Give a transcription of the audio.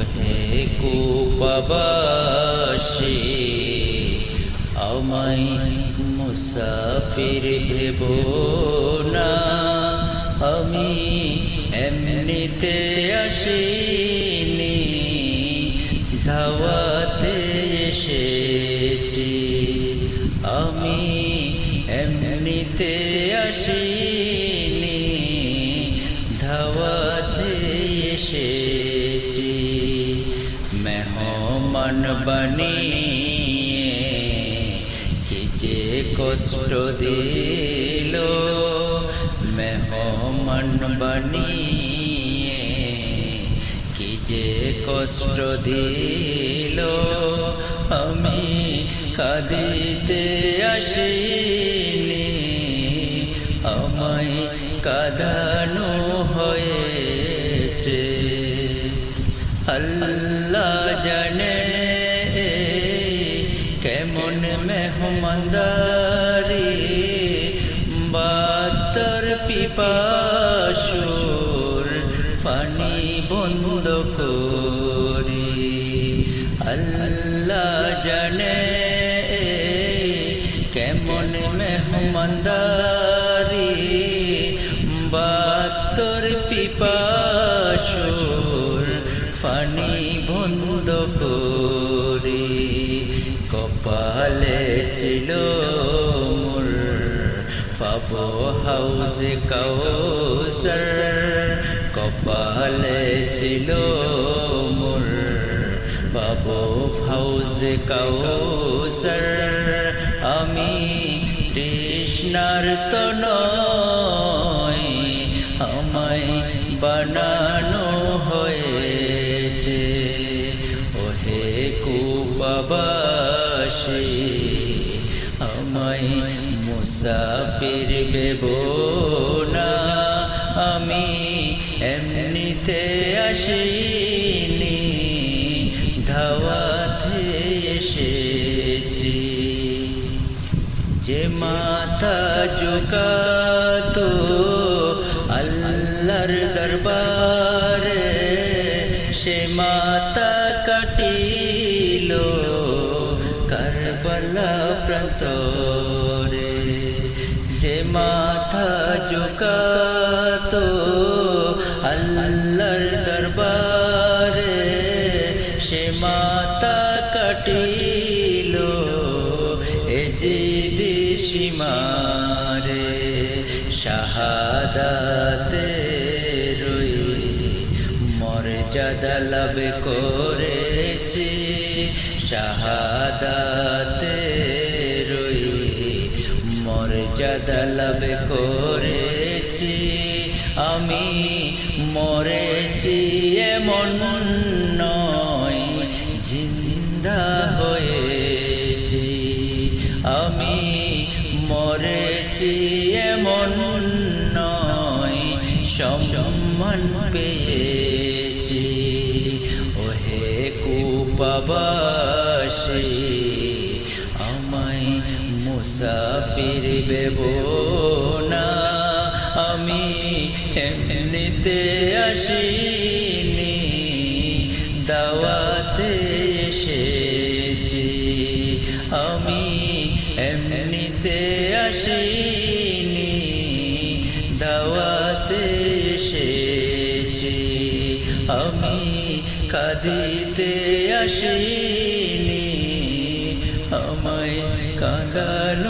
ওহে কুপাবাসী মুসাফির ভেব না। আমি এমনিতে আসিনি ধাওয়াতে এসেছি। আমি এমনিতে আসিনি মেহমান বানিয়ে কি যে কষ্ট দিল মেহমান বানিয়ে কি যে কষ্ট দিল আমি কাঁদিতে আসিনি আমায় কাঁদানো হয়েছে পিপাসুর পানি বন্ধ করি। আল্লাহ জানে কেমন মেহমানদারি। বাতর পিপাসুর পানি বন্ধ করি। কপালে হাউজে কাউসার কপালে ছিল মোর। পাবো হাউজে কাউসার আমি তৃষ্ণার তো নয় আমায় বানানো হয়েছে। ওহে কুপাবাসী আমায় মুসাফির বেব না। আমি এমনিতে আসিনি, ধাওয়াতে এসেছি। যে মাথা ঝুকাতো আল্লাহর দরবারে, সে মাতা প্রান্তরে যে মাথা ঝুকাতো আল্লাহর দরবারে, সে মাতা কাটিল এ যে সীমারে, শাহাদাতে রই মর্যাদা লাভ করেছি, শাহাদাতে মর্যাদা লাভ করেছি, আমি মরেছি, এমন নয়, জিন্দা হয়েছি। আমি মরেছি, এমন নয়, সম্মান পেয়েছি। ওহে কুপাবাসী মুসাফির না। আমি এমনিতে আসিনি, দাওয়াতে এসেছি। আমি এমনিতে আসিনি, দাওয়াতে এসেছি। আমি কাঁদিতে আসিনি। আমায় কাঁদানো হয়ে